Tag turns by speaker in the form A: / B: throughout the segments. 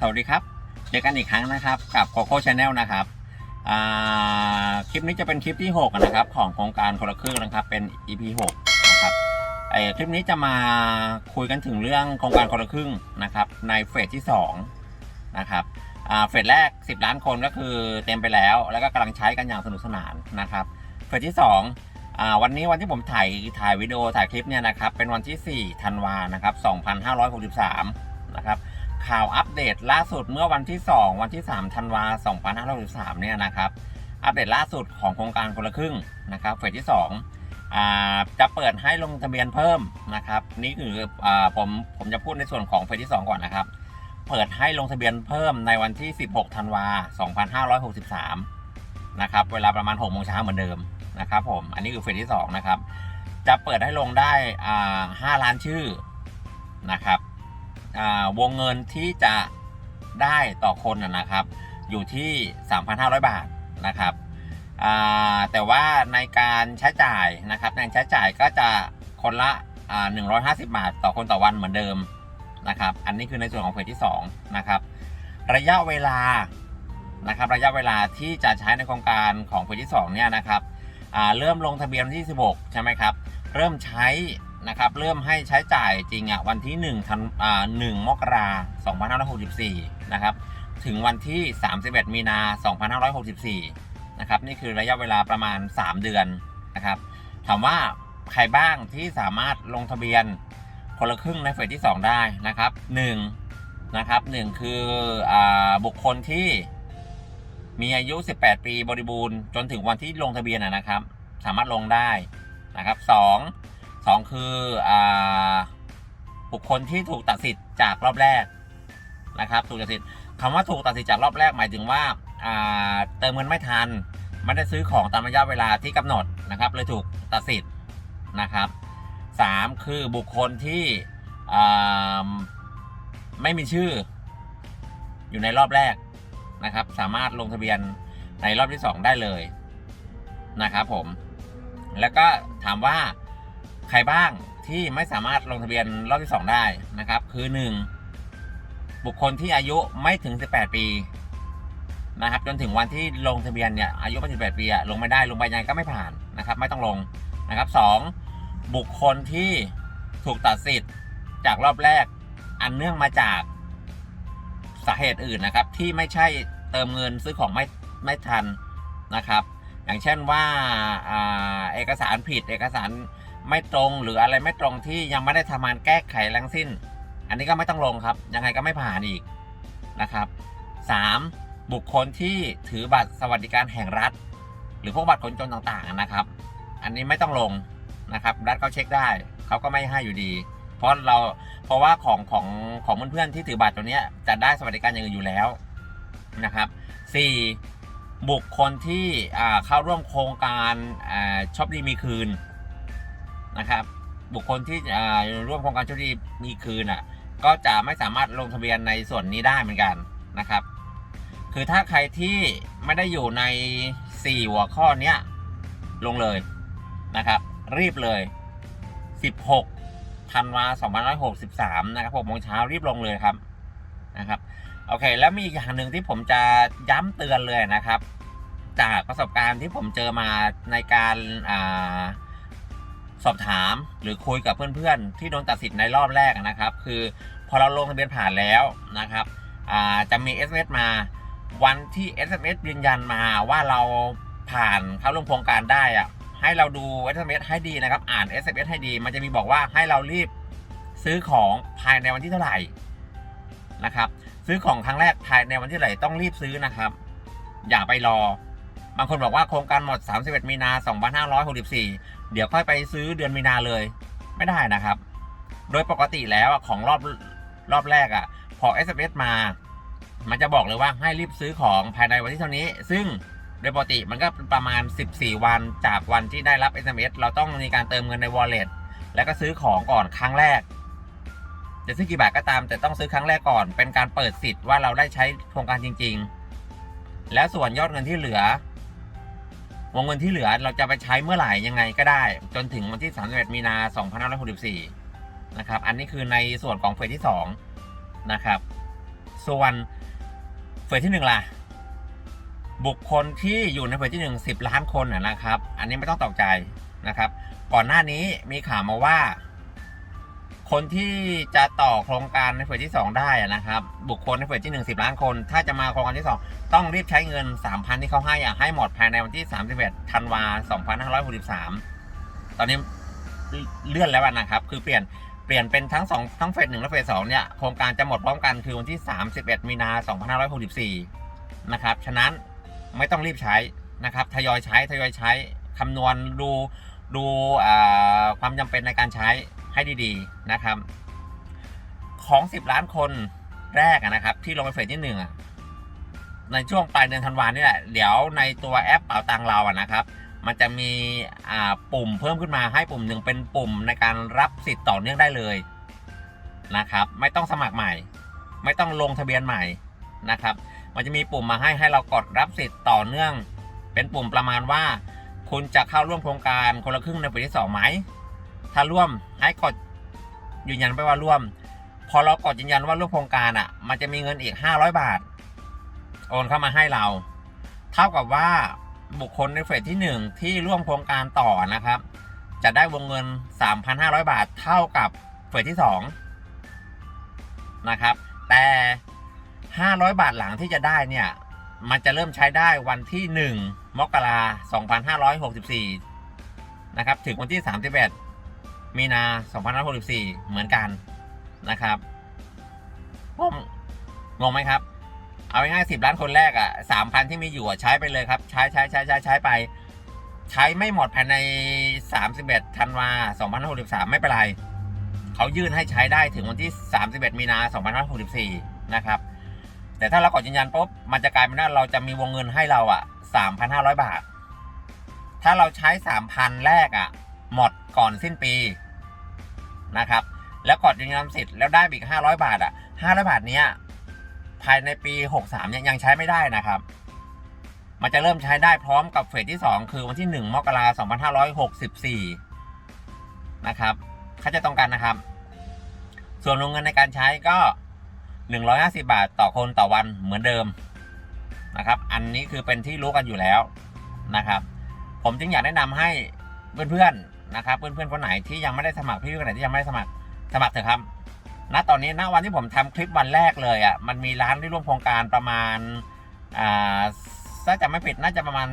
A: สวัสดีครับ เจอกันอีกครั้งนะครับกับโคโค่ชาแนลนะครับคลิปนี้จะเป็นคลิปที่ 6 นะครับ ของโครงการคนละครึ่งนะครับ เป็น EP 6นะครับคลิปนี้จะมาคุยกันถึงเรื่องโครงการคนละครึ่งนะครับในเฟสที่2นะครับเฟสแรก 10 ล้านคนก็คือเต็มไปแล้ว แล้วก็กำลังใช้กันอย่างสนุกสนานนะครับเฟสที่2อ่าวันนี้วันที่ผมถ่ายถ่ายวิดีโอถ่ายคลิปเนี่ยนะครับเป็นวันที่4ธันวานะครับ2563นะครับ ข่าวอัปเดตล่าสุดเมื่อวันที่ 2 วันที่ 3 ธันวา2563เนี่ยนะครับ อัปเดตล่าสุดของโครงการคนละครึ่งนะครับเฟสที่2อ่าจะเปิดให้ลงทะเบียนเพิ่มนะครับ นี่คืออผมผมจะพูดในส่วนของเฟสที่ 2 ก่อนนะครับ เปิดให้ลงทะเบียนเพิ่มในวันที่ 16 ธันวา2563 นะครับ เวลาประมาณ6โมงเช้าเหมือนเดิมนะครับผม อันนี้คือเฟสที่ 2 นะครับ จะเปิดให้ลงได้อ่า5ล้านชื่อนะครับ วงเงินที่จะได้ต่อคนนะครับ อยู่ที่ 3,500 บาทนะครับแต่ว่าในการใช้จ่ายนะครับในใช้จ่ายก็จะคนละอ่า150 บาท ต่อคนต่อวันเหมือนเดิมนะครับ อันนี้คือในส่วนของเฟสที่2นะครับ ระยะเวลานะครับระยะเวลาที่จะใช้ในโครงการของเฟสที่2เนี่ยนะครับเริ่มลงทะเบียนวันที่ 16 ใช่ไหมครับ เริ่มใช้ นะครับเริ่มให้ใช้จ่ายจริงอะวันที่1ธันอ่า1มกราคม2564นะครับถึงวันที่ 31 มีนา2564นะครับนี่คือระยะเวลาประมาณ 3 เดือนนะครับถามว่าใครบ้างที่สามารถลงทะเบียนคนละครึ่งในเฟสที่ 2 ได้นะครับ1นะครับ1คืออาบุคคลที่มีอายุ 18 ปีบริบูรณ์จนถึงวันที่ลงทะเบียนนะนะครับ สามารถลงได้นะครับสอง สองคืออาบุคคลที่ถูกตัดสิทธิ์จากรอบแรกนะครับถูกตัดสิทธิ์คำว่าถูกตัดสิทธิ์จากรอบแรกหมายถึงว่าอ่าเติมเงินไม่ทันไม่ได้ซื้อของตามระยะเวลาที่กำหนดนะครับเลยถูกตัดสิทธิ์นะครับสามคือบุคคลที่อ่าไม่มีชื่อ อยู่ในรอบแรกนะครับ สามารถลงทะเบียนในรอบที่สองได้เลยนะครับผม แล้วก็ถามว่า ใครบ้างที่ไม่สามารถลงทะเบียนรอบที่ 2 ได้นะครับ คือ 1 บุคคลที่อายุไม่ถึง 18 ปีนะครับ จนถึงวันที่ลงทะเบียนเนี่ยอายุไม่ถึง18ปีลงไม่ได้ลงไปยังไงก็ไม่ผ่านนะครับ ไม่ต้องลงนะครับสองบุคคลที่ถูกตัดสิทธิ์จากรอบแรกอันเนื่องมาจากสาเหตุอื่นนะครับ ที่ไม่ใช่เติมเงินซื้อของไม่ไม่ทันนะครับ อย่างเช่นว่าเอกสารผิดเอกสาร ไม่ตรงหรืออะไรไม่ตรงที่ยังไม่ได้ทำงานแก้ไขแรงสิ้น อันนี้ก็ไม่ต้องลงครับ ยังไงก็ไม่ผ่านอีกนะครับ 3. บุคคลที่ถือบัตรสวัสดิการแห่งรัฐ หรือพวกบัตรคนจนต่างๆนะครับ อันนี้ไม่ต้องลงนะครับ รัฐเขาเช็คได้เขาก็ไม่ให้อยู่ดี เพราะเราเพราะว่าของของของเพื่อนๆที่ถือบัตรตัวนี้จะได้สวัสดิการอย่างอื่นอยู่แล้วนะครับ 4. บุคคลที่เข้าร่วมโครงการอช็อปดีมีคืน นะครับ บุคคลที่ร่วมโครงการช็อปดีมีคืนอะ ก็จะไม่สามารถลงทะเบียนในส่วนนี้ได้เหมือนกันนะครับ คือถ้าใครที่ไม่ได้อยู่ใน 4 หัวข้อเนี้ยลงเลยนะครับ รีบเลย 16ธันวา2563 นะครับ6โมงเช้ารีบลงเลยครับนะครับโอเค แล้วมีอีกอย่างหนึ่งที่ผมจะย้ำเตือนเลยนะครับ จากประสบการณ์ที่ผมเจอมาในการอ่า สอบถามหรือคุยกับเพื่อนๆ ที่โดนตัดสิทธิ์ในรอบแรกนะครับ คือพอเราลงทะเบียนผ่านแล้วนะครับจะมี SMS มาวันที่ SMS ยืนยันมาว่าเราผ่านเข้าร่วมโครงการได้อะให้เราดู SMS ให้ดีนะครับ อ่าน SMS ให้ดี มันจะมีบอกว่าให้เรารีบซื้อของภายในวันที่เท่าไหร่นะครับ ซื้อของครั้งแรกภายในวันที่เท่าไหร่ต้องรีบซื้อนะครับ อย่าไปรอ บางคนบอกว่าโครงการหมด 31 มีนา 2564 เดี๋ยวค่อยไปซื้อเดือนมีนาเลย ไม่ได้นะครับ โดยปกติแล้วของรอบรอบแรกอะ พอ SMS มา มันจะบอกเลยว่าให้รีบซื้อของภายในวันที่เท่านี้ ซึ่งโดยปกติมันก็ประมาณ 14 วันจากวันที่ได้รับ SMS เราต้องมีการเติมเงินใน wallet แล้วก็ซื้อของก่อนครั้งแรก จะซื้อกี่บาทก็ตาม แต่ต้องซื้อครั้งแรกก่อน เป็นการเปิดสิทธิ์ว่าเราได้ใช้โครงการจริง ๆ แล้วส่วนยอดเงินที่เหลือ วงเงินที่เหลือเราจะไปใช้เมื่อไหร่ยังไงก็ได้ จนถึงวันที่ 31 มีนา2564 นะครับ อันนี้คือในส่วนของเฟสที่ 2 นะครับ ส่วนเฟสที่หนึ่งล่ะ บุคคลที่อยู่ในเฟสที่หนึ่งสิบล้านคนนะนะครับ อันนี้ไม่ต้องตกใจนะครับ ก่อนหน้านี้มีข่าวมาว่า คนที่จะต่อโครงการในเฟสที่ 2 ได้นะครับ บุคคลในเฟสที่1 10 ล้านคน ถ้าจะมาโครงการที่ 2 ต้องรีบใช้เงิน 3,000 ที่เขาให้อะให้หมดภายในวันที่ 31ธันวา2563 ตอนนี้เลื่อนแล้วนะครับ คือเปลี่ยนเปลี่ยนเป็นทั้ง2ทั้งเฟส1และเฟส2เนี่ยโครงการจะหมดพร้อมกันคือวันที่ 31 มีนา 2564 นะครับ ฉะนั้นไม่ต้องรีบใช้นะครับทยอยใช้ทยอยใช้คำนวณดูดูความจำเป็นในการใช้ ให้ดีๆนะครับ ของ 10 ล้านคนแรกนะครับ ที่ลงไปเฟสที่หนึ่งในช่วงปลายเดือนธันวานี่แหละเดี๋ยวในตัวแอปเป๋าตังเราอะนะครับ มันจะมีปุ่มเพิ่มขึ้นมาให้ปุ่มหนึ่งเป็นปุ่มในการรับสิทธิ์ต่อเนื่องได้เลยนะครับ ไม่ต้องสมัครใหม่ ไม่ต้องลงทะเบียนใหม่นะครับ มันจะมีปุ่มมาให้ให้เรากดรับสิทธิ์ต่อเนื่อง เป็นปุ่มประมาณว่า คุณจะเข้าร่วมโครงการคนละครึ่งในปีที่สองไหม ถ้าร่วมให้กดยืนยันไปว่าร่วม พอเรากดยืนยันว่าร่วมโครงการอะ มันจะมีเงินอีก 500 บาท โอนเข้ามาให้เรา เท่ากับว่าบุคคลในเฟสที่ 1 ที่ร่วมโครงการต่อนะครับ จะได้วงเงิน 3,500 บาท เท่ากับเฟสที่ 2 นะครับ แต่ 500 บาทหลังที่จะได้เนี่ย มันจะเริ่มใช้ได้วันที่ 1 มกราคม2564 นะครับ ถึงวันที่ 31 มีนา2564 เหมือนกันนะครับงงงงไหมครับ เอาง่ายๆ10ล้านคนแรกอะ่ะ3,000ที่มีอยู่อะใช้ไปเลยครับ ใช้ใช้ใช้ใช้ใช้ไป ใช้ไม่หมดภายใน 31ธันวา2563 ไม่เป็นไร เขายื่นให้ใช้ได้ถึงวันที่ 31 มีนา2564 นะครับ แต่ถ้าเรากดยืนยันปุ๊บ มันจะกลายเป็นว่าเราจะมีวงเงินให้เราอะ 3,500 บาท ถ้าเราใช้ 3,000 แรกอะ หมดก่อนสิ้นปีนะครับ แล้วกดยืนยันสิทธิ์แล้วได้อีก 500 บาทอะ500 บาทเนี้ยภายในปี 63ยังยังใช้ไม่ได้นะครับ มันจะเริ่มใช้ได้พร้อมกับเฟสที่ 2 คือวันที่ 1 มกราคม2564 นะครับเข้าใจตรงกันนะครับ ส่วนวงเงินในการใช้ก็ 150 บาทต่อคนต่อวันเหมือนเดิมนะครับ อันนี้คือเป็นที่รู้กันอยู่แล้วนะครับ ผมจึงอยากแนะนำให้เพื่อนๆ นะครับเพื่อนๆคนไหนที่ยังไม่ได้สมัครพี่ๆคนไหนที่ยังไม่ได้สมัครสมัครเถอะครับณตอนนี้ณวันที่ผมทำคลิปวันแรกเลยอะมันมีร้านที่ร่วมโครงการประมาณอ่าถ้าจะไม่ผิดน่าจะประมาณ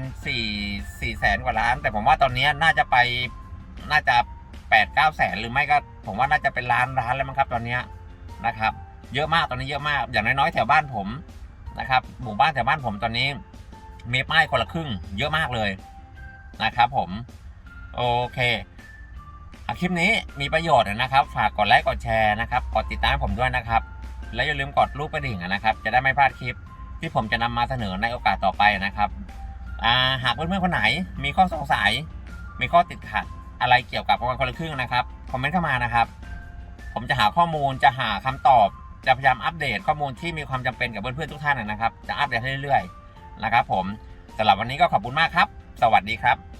A: 4 4แสนกว่าล้าน แต่ผมว่าตอนนี้น่าจะไปน่าจะ8 9แสนหรือไม่ก็ ผมว่าน่าจะเป็นล้านร้านแล้วมั้งครับตอนนี้นะครับ เยอะมากตอนนี้เยอะมากอย่างน้อยๆแถวบ้านผมนะครับหมู่บ้านแถวบ้านผมตอนนี้มีป้ายคนละครึ่ง เยอะมากเลยนะครับผม โอเคคลิปนี้มีประโยชน์นะครับ ฝากกดไลค์กดแชร์นะครับกดติดตามผมด้วยนะครับ และอย่าลืมกดรูปกระดิ่งนะครับ จะได้ไม่พลาดคลิปที่ผมจะนำมาเสนอในโอกาสต่อไปนะครับาหากเพื่อนๆคนไหนมีข้อสงสัย มีข้อติดขัดอะไรเกี่ยวกับโครงการคนละครึ่งนะครับคอมเมนต์เข้ามานะครับ ผมจะหาข้อมูลจะหาคำตอบจะพยายามอัปเดตข้อมูลที่มีความจำเป็นกับเพื่อนๆทุกท่านนะครับ จะอัปเดตให้เรื่อยๆนะครับ ผมสำหรับวันนี้ก็ขอบคุณมากครับ สวัสดีครับ